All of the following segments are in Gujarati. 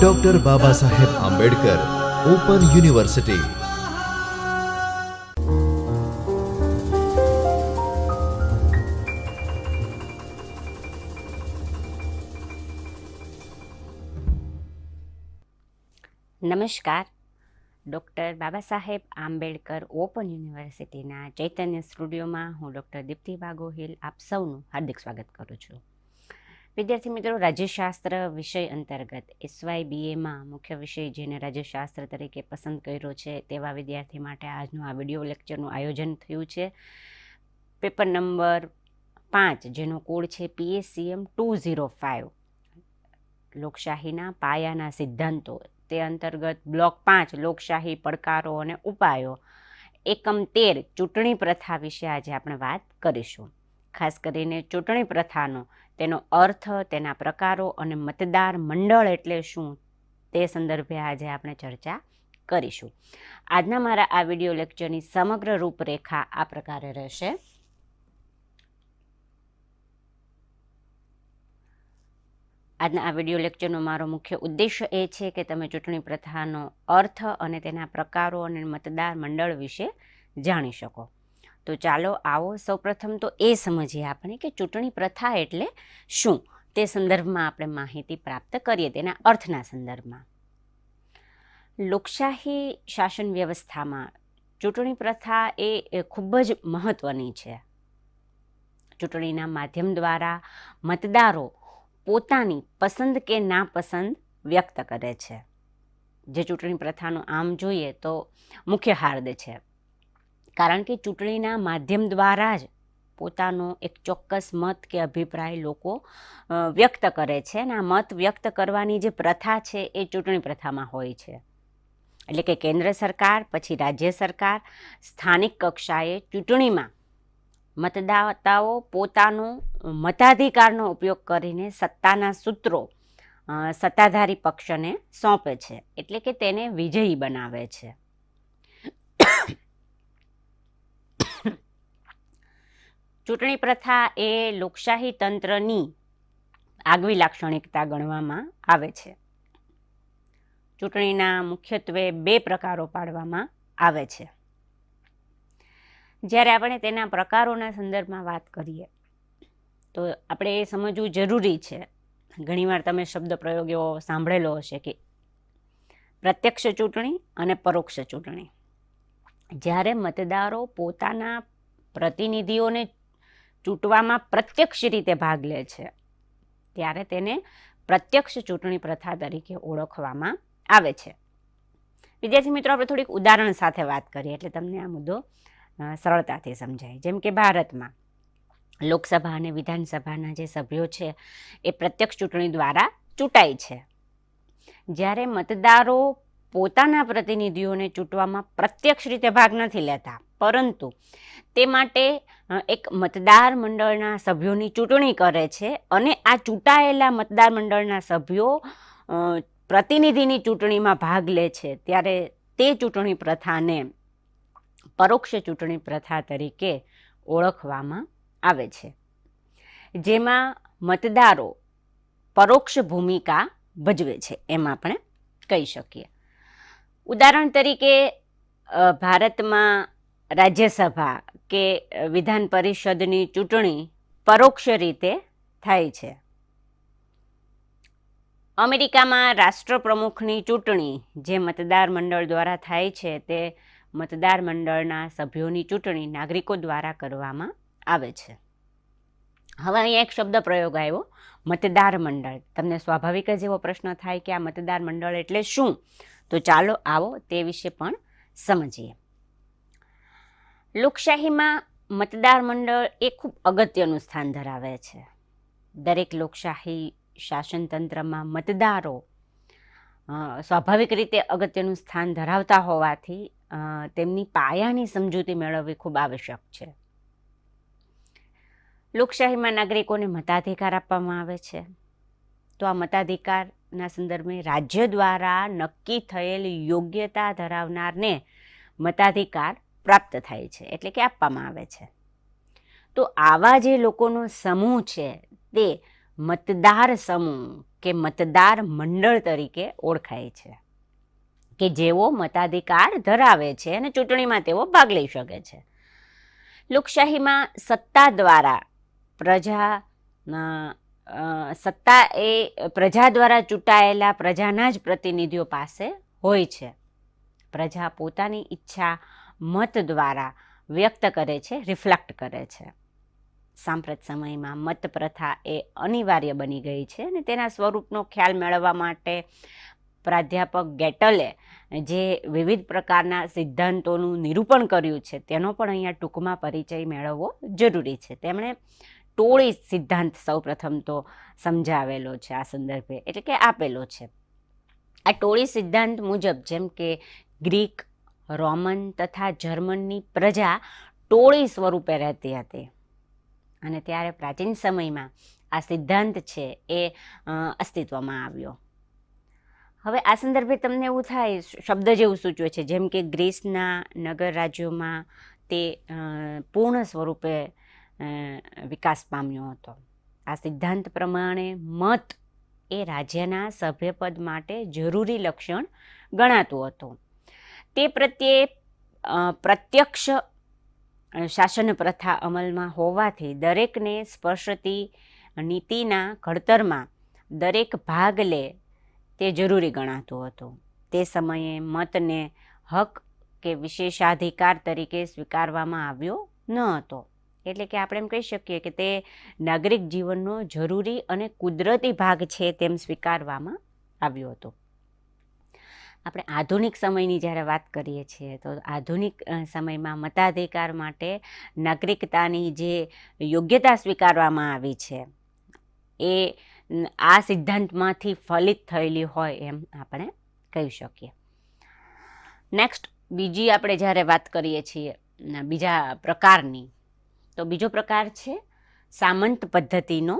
Doctor Baba Saheb Ambedkar open university નમસ્કાર. ડૉક્ટર બાબા સાહેબ આંબેડકર ઓપન યુનિવર્સિટીના ચૈતન્ય સ્ટુડિયોમાં હું ડૉક્ટર દીપ્તિ ગોહિલ આપ સૌનું હાર્દિક સ્વાગત કરું છું. વિદ્યાર્થી મિત્રો, રાજ્યશાસ્ત્ર વિષય અંતર્ગત એસવાય બીએમાં મુખ્ય વિષય જેને રાજ્યશાસ્ત્ર તરીકે પસંદ કર્યો છે તેવા વિદ્યાર્થી માટે આજનું આ વીડિયો લેક્ચરનું આયોજન થયું છે. પેપર નંબર પાંચ, જેનો કોડ છે પીએસસીએમ ટુ ઝીરો ફાઇવ લોકશાહીના પાયાના સિદ્ધાંતો. તે અંતર્ગત બ્લોક પાંચ, લોકશાહી પડકારો અને ઉપાયો. એકમ તેર, ચૂંટણી પ્રથા વિશે આજે આપણે વાત કરીશું. ખાસ કરીને ચૂંટણી પ્રથાનો તેનો અર્થ, તેના પ્રકારો અને મતદાર મંડળ એટલે શું તે સંદર્ભે આજે આપણે ચર્ચા કરીશું. આજના મારા આ વીડિયો લેક્ચરની સમગ્ર રૂપરેખા આ પ્રકારે રહેશે. આજના આ વીડિયો લેક્ચરનો મારો મુખ્ય ઉદ્દેશ્ય એ છે કે તમે ચૂંટણી પ્રથાનો અર્થ અને તેના પ્રકારો અને મતદાર મંડળ વિશે જાણી શકો. તો ચાલો આવો. સૌપ્રથમ તો એ સમજીએ આપણે કે ચૂંટણી પ્રથા એટલે શું? તે સંદર્ભમાં આપણે માહિતી પ્રાપ્ત કરીએ તેના અર્થના સંદર્ભમાં. લોકશાહી શાસન વ્યવસ્થામાં ચૂંટણી પ્રથા એ ખૂબ જ મહત્ત્વની છે. ચૂંટણીના માધ્યમ દ્વારા મતદારો પોતાની પસંદ કે નાપસંદ વ્યક્ત કરે છે. જે ચૂંટણી પ્રથાનું આમ જોઈએ તો મુખ્ય હાર્દ છે. કારણ કે ચૂંટણીના માધ્યમ દ્વારા જ પોતાનો એક ચોક્કસ મત કે અભિપ્રાય લોકો વ્યક્ત કરે છે અને આ મત વ્યક્ત કરવાની જે પ્રથા છે એ ચૂંટણી પ્રથામાં હોય છે. એટલે કે કેન્દ્ર સરકાર, પછી રાજ્ય સરકાર, સ્થાનિક કક્ષાએ ચૂંટણીમાં મતદાતાઓ પોતાનો મતાધિકારનો ઉપયોગ કરીને સત્તાના સૂત્રો સત્તાધારી પક્ષને સોંપે છે. એટલે કે તેને વિજયી બનાવે છે. ચૂંટણી પ્રથા એ લોકશાહી તંત્રની આગવી લાક્ષણિકતા ગણવામાં આવે છે. ચૂંટણીના મુખ્યત્વે બે પ્રકારો પાડવામાં આવે છે. જ્યારે આપણે તેના પ્રકારોના સંદર્ભમાં વાત કરીએ, તો આપણે એ સમજવું જરૂરી છે, ઘણીવાર તમે શબ્દ પ્રયોગ એવો સાંભળેલો હશે કે પ્રત્યક્ષ ચૂંટણી અને પરોક્ષ ચૂંટણી. જ્યારે મતદારો પોતાના પ્રતિનિધિઓને ચૂંટવામાં પ્રત્યક્ષ રીતે ભાગ લે છે. ત્યારે તેને પ્રત્યક્ષ ચૂંટણી પ્રથા તરીકે ઓળખવામાં આવે છે. વિદ્યાર્થી મિત્રો, આપણે થોડીક ઉદાહરણ સાથે વાત કરીએ એટલે તમને આ મુદ્દો સરળતાથી સમજાય. જેમ કે ભારતમાં લોકસભા અને વિધાનસભાના જે સભ્યો છે, એ પ્રત્યક્ષ ચૂંટણી દ્વારા ચૂંટાય છે. જ્યારે મતદારો પોતાના પ્રતિનિધિઓને ચૂંટવામાં પ્રત્યક્ષ રીતે ભાગ નથી લેતા, પરંતુ તે માટે એક મતદાર મંડળના સભ્યોની ચૂંટણી કરે છે અને આ ચૂંટાયેલા મતદાર મંડળના સભ્યો પ્રતિનિધિની ચૂંટણીમાં ભાગ લે છે. ત્યારે તે ચૂંટણી પ્રથાને પરોક્ષ ચૂંટણી પ્રથા તરીકે ઓળખવામાં આવે છે. જેમાં મતદારો પરોક્ષ ભૂમિકા ભજવે છે, એમ આપણે કહી શકીએ. ઉદાહરણ તરીકે ભારતમાં રાજ્યસભા કે વિધાન પરિષદની ચૂંટણી પરોક્ષ રીતે થાય છે. અમેરિકામાં રાષ્ટ્રપ્રમુખની ચૂંટણી જે મતદાર મંડળ દ્વારા થાય છે, તે મતદાર મંડળના સભ્યોની ચૂંટણી નાગરિકો દ્વારા કરવામાં આવે છે. હવે અહીંયા એક શબ્દ પ્રયોગ આવ્યો, મતદાર મંડળ. તમને સ્વાભાવિક જ એવો પ્રશ્ન થાય કે આ મતદાર મંડળ એટલે શું? તો ચાલો આવો તે વિશે પણ સમજીએ. લોકશાહીમાં મતદાર મંડળ એ ખૂબ અગત્યનું સ્થાન ધરાવે છે. દરેક લોકશાહી શાસનતંત્રમાં મતદારો સ્વાભાવિક રીતે અગત્યનું સ્થાન ધરાવતા હોવાથી તેમની પાયાની સમજૂતી મેળવવી ખૂબ આવશ્યક છે. લોકશાહીમાં નાગરિકોને મતાધિકાર આપવામાં આવે છે. તો આ મતાધિકારના સંદર્ભે રાજ્ય દ્વારા નક્કી થયેલ યોગ્યતા ધરાવનારને મતાધિકાર પ્રાપ્ત થાય છે, એટલે કે આપવામાં આવે છે. તો આવા જે લોકોનો સમૂહ છે, તે મતદાર સમૂહ કે મતદાર મંડળ તરીકે ઓળખાય છે. કે જેઓ મતાધિકાર ધરાવે છે અને ચૂંટણીમાં તેઓ ભાગ લઈ શકે છે. લોકશાહીમાં સત્તા દ્વારા પ્રજા સત્તા એ પ્રજા દ્વારા ચૂંટાયેલા પ્રજાના જ પ્રતિનિધિઓ પાસે હોય છે. પ્રજા પોતાની ઈચ્છા મત દ્વારા વ્યક્ત કરે છે રિફ્લેક્ટ કરે છે. સાંપ્રત સમયમાં મત પ્રથા એ અનિવાર્ય બની ગઈ છે અને તેના સ્વરૂપનો ખ્યાલ મેળવવા માટે પ્રાધ્યાપક ગેટલે જે વિવિધ પ્રકારના સિદ્ધાંતોનું નિરૂપણ કર્યું છે, તેનો પણ અહીંયા ટૂંકમાં પરિચય મેળવવો જરૂરી છે. તેમણે ટોળી સિદ્ધાંત સૌપ્રથમ તો સમજાવેલો છે આ સંદર્ભે, એટલે કે આપેલો છે. આ ટોળી સિદ્ધાંત મુજબ જેમ કે ગ્રીક રોમન તથા જર્મનની પ્રજા ટોળી સ્વરૂપે રહેતી હતી. અને ત્યારે પ્રાચીન સમયમાં આ સિદ્ધાંત છે એ અસ્તિત્વમાં આવ્યો. હવે આ સંદર્ભે તમને એવું થાય, શબ્દ જેવું સૂચવે છે, જેમ કે ગ્રીસના નગર રાજ્યોમાં તે પૂર્ણ સ્વરૂપે વિકાસ પામ્યો હતો. આ સિદ્ધાંત પ્રમાણે મત એ રાજ્યના સભ્યપદ માટે જરૂરી લક્ષણ ગણાતું હતું. તે પ્રત્યે પ્રત્યક્ષ શાસન પ્રથા અમલમાં હોવાથી દરેકને સ્પર્શતી નીતિના ઘડતરમાં દરેક ભાગ લે તે જરૂરી ગણાતું હતું. તે સમયે મતને હક કે વિશેષાધિકાર તરીકે સ્વીકારવામાં આવ્યો ન હતો. એટલે કે આપણે એમ કહી શકીએ કે તે નાગરિક જીવનનો જરૂરી અને કુદરતી ભાગ છે તેમ સ્વીકારવામાં આવ્યો હતો. આપણે આધુનિક સમયની જ્યારે વાત કરીએ છીએ, તો આધુનિક સમયમાં મતાધિકાર માટે નાગરિકતાની જે યોગ્યતા સ્વીકારવામાં આવી છે, એ આ સિદ્ધાંતમાંથી ફલિત થયેલી હોય એમ આપણે કહી શકીએ. નેક્સ્ટ બીજી આપણે જ્યારે વાત કરીએ છીએ બીજા પ્રકારની, તો બીજો પ્રકાર છે સામંત પદ્ધતિનો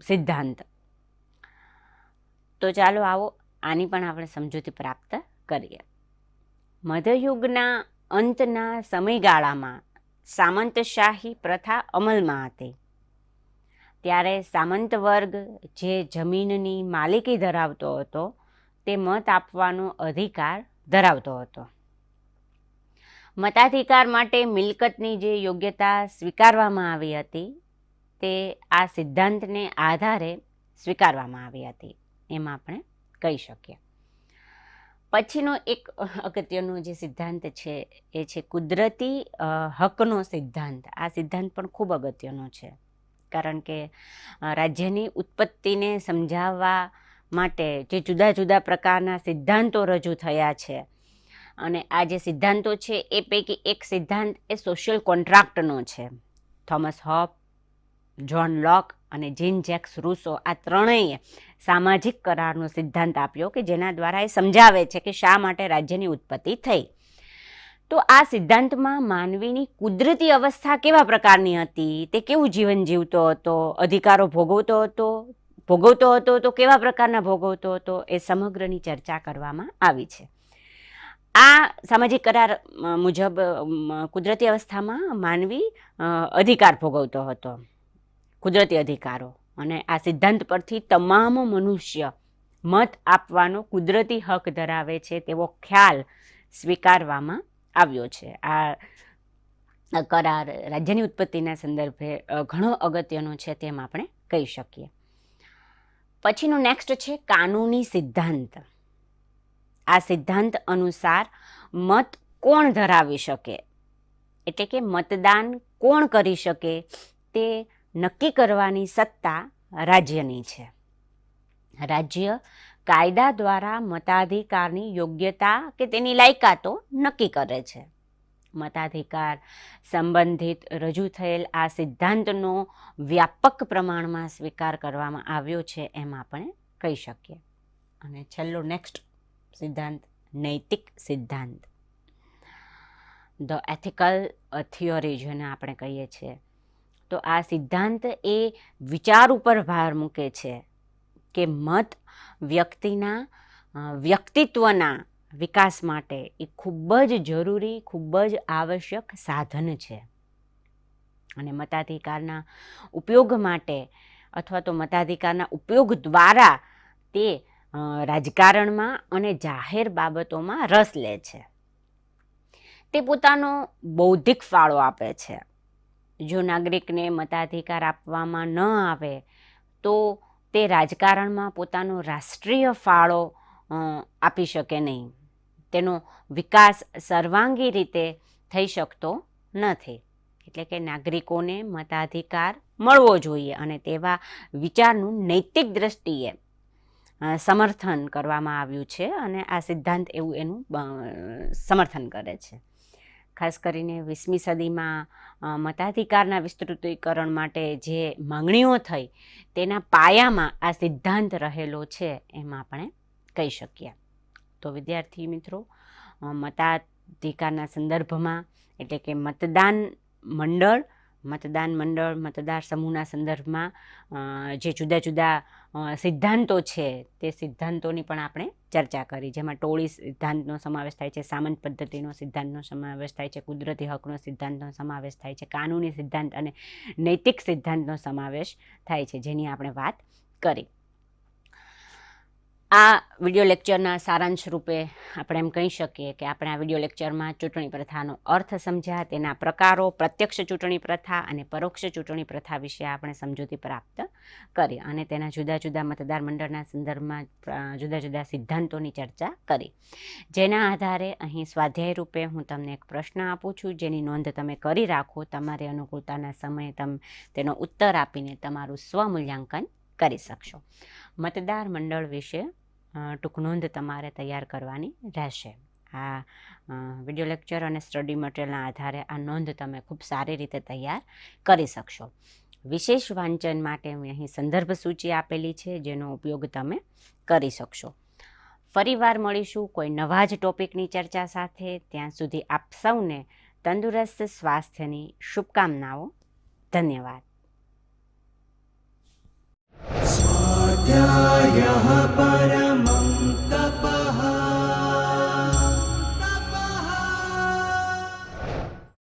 સિદ્ધાંત. તો ચાલો આવો આની પણ આપણે સમજૂતી પ્રાપ્ત કરીએ. મધ્યયુગના અંતના સમયગાળામાં સામંતશાહી પ્રથા અમલમાં હતી. ત્યારે સામંત વર્ગ જે જમીનની માલિકી ધરાવતો હતો, તે મત આપવાનો અધિકાર ધરાવતો હતો. મતાધિકાર માટે મિલકતની જે યોગ્યતા સ્વીકારવામાં આવી હતી, તે આ સિદ્ધાંતને આધારે સ્વીકારવામાં આવી હતી. એમ આપણે કહી શકીએ. પછીનો એક અગત્યનો જે સિદ્ધાંત છે, એ છે કુદરતી હકનો સિદ્ધાંત. આ સિદ્ધાંત પણ ખૂબ અગત્યનો છે. કારણ કે રાજ્યની ઉત્પત્તિને સમજાવવા માટે જે જુદા જુદા પ્રકારના સિદ્ધાંતો રજૂ થયા છે. અને આ જે સિદ્ધાંતો છે, એ પૈકી એક સિદ્ધાંત એ સોશિયલ કોન્ટ્રાક્ટનો છે. થોમસ હોપ જ્હોન લોક અને જીન જેક્સ રૂસો આ ત્રણેય સામાજિક કરારનો સિદ્ધાંત આપ્યો કે જેના દ્વારા એ સમજાવે છે કે શા માટે રાજ્યની ઉત્પત્તિ થઈ. તો આ સિદ્ધાંતમાં માનવીની કુદરતી અવસ્થા કેવા પ્રકારની હતી? તે કેવું જીવન જીવતો હતો? અધિકારો ભોગવતો હતો? ભોગવતો હતો તો કેવા પ્રકારના ભોગવતો હતો? એ સમગ્રની ચર્ચા કરવામાં આવી છે. આ સામાજિક કરાર મુજબ કુદરતી અવસ્થામાં માનવી અધિકાર ભોગવતો હતો. કુદરતી અધિકારો અને આ સિદ્ધાંત પરથી તમામ મનુષ્ય મત આપવાનો કુદરતી હક ધરાવે છે તેવો ખ્યાલ સ્વીકારવામાં આવ્યો છે. આ કરાર રાજ્યની ઉત્પત્તિના સંદર્ભે ઘણો અગત્યનો છે તેમ આપણે કહી શકીએ. પછીનું નેક્સ્ટ છે કાનૂની સિદ્ધાંત. આ સિદ્ધાંત અનુસાર મત કોણ ધરાવી શકે? એટલે કે મતદાન કોણ કરી શકે? તે નક્કી કરવાની સત્તા રાજ્યની છે. રાજ્ય કાયદા દ્વારા મતાધિકારની યોગ્યતા કે તેની લાયકાતો નક્કી કરે છે. મતાધિકાર સંબંધિત રજૂ થયેલ આ સિદ્ધાંતનો વ્યાપક પ્રમાણમાં સ્વીકાર કરવામાં આવ્યો છે એમ આપણે કહી શકીએ. અને છેલ્લો નેક્સ્ટ સિદ્ધાંત, નૈતિક સિદ્ધાંત. ધ એથિકલ થિયોરી જેને આપણે કહીએ છીએ. તો આ સિદ્ધાંત એ વિચાર ઉપર ભાર મૂકે છે કે મત વ્યક્તિના વ્યક્તિત્વના વિકાસ માટે એ ખૂબ જ જરૂરી, ખૂબ જ આવશ્યક સાધન છે. અને મતાધિકારના ઉપયોગ માટે અથવા તો મતાધિકારના ઉપયોગ દ્વારા તે રાજકારણમાં અને જાહેર બાબતોમાં રસ લે છે. તે પોતાનો બૌદ્ધિક ફાળો આપે છે. જો નાગરિકને મતાધિકાર આપવામાં ન આવે, તો તે રાજકારણમાં પોતાનો રાષ્ટ્રીય ફાળો આપી શકે નહીં. તેનો વિકાસ સર્વાંગી રીતે થઈ શકતો નથી. એટલે કે નાગરિકોને મતાધિકાર મળવો જોઈએ અને તેવા વિચારનું નૈતિક દ્રષ્ટિએ સમર્થન કરવામાં આવ્યું છે અને આ સિદ્ધાંત એવું એનું સમર્થન કરે છે. ખાસ કરીને વીસમી સદીમાં મતાધિકારના વિસ્તૃતીકરણ માટે જે માંગણીઓ થઈ, તેના પાયામાં આ સિદ્ધાંત રહેલો છે એમ આપણે કહી શકીએ. તો વિદ્યાર્થી મિત્રો મતાધિકારના સંદર્ભમાં એટલે કે મતદાન મંડળ મતદાન મંડળ, મતદાર સમૂહના સંદર્ભમાં જે જુદા જુદા સિદ્ધાંતો છે તે સિદ્ધાંતોની પણ આપણે ચર્ચા કરી. જેમાં ટોળી સિદ્ધાંતનો સમાવેશ થાય છે, સામંત પદ્ધતિનો સિદ્ધાંતનો સમાવેશ થાય છે, કુદરતી હકનો સિદ્ધાંતનો સમાવેશ થાય છે, કાનૂની સિદ્ધાંત અને નૈતિક સિદ્ધાંતનો સમાવેશ થાય છે. જેની આપણે વાત કરી. આ વીડિયો લેક્ચરના સારાંશ રૂપે આપણે એમ કહી શકીએ કે આપણે આ વીડિયો લેક્ચરમાં ચૂંટણી પ્રથાનો અર્થ સમજ્યા, તેના પ્રકારો, પ્રત્યક્ષ ચૂંટણી પ્રથા અને પરોક્ષ ચૂંટણી પ્રથા વિશે આપણે સમજૂતી પ્રાપ્ત કરી અને તેના જુદા જુદા મતદાર મંડળના સંદર્ભમાં જુદા જુદા સિદ્ધાંતોની ચર્ચા કરી. જેના આધારે અહીં સ્વાધ્યાય રૂપે હું તમને એક પ્રશ્ન આપું છું, જેની નોંધ તમે કરી રાખો, તમારી અનુકૂળતાના સમયે તમે તેનો ઉત્તર આપીને તમારું સ્વમૂલ્યાંકન કરી શકશો. મતદાર મંડળ વિશે ટૂંક નોંધ તમારે તૈયાર કરવાની રહેશે. આ વીડિયો લેક્ચર અને સ્ટડી મટીરિયલના આધારે આ નોંધ તમે ખૂબ સારી રીતે તૈયાર કરી શકશો. વિશેષ વાંચન માટે મેં અહીં સંદર્ભ સૂચિ આપેલી છે, જેનો ઉપયોગ તમે કરી શકશો. ફરીવાર મળીશું કોઈ નવા જ ટોપિકની ચર્ચા સાથે. ત્યાં સુધી આપ સૌને તંદુરસ્ત સ્વાસ્થ્યની શુભકામનાઓ. ધન્યવાદ. परम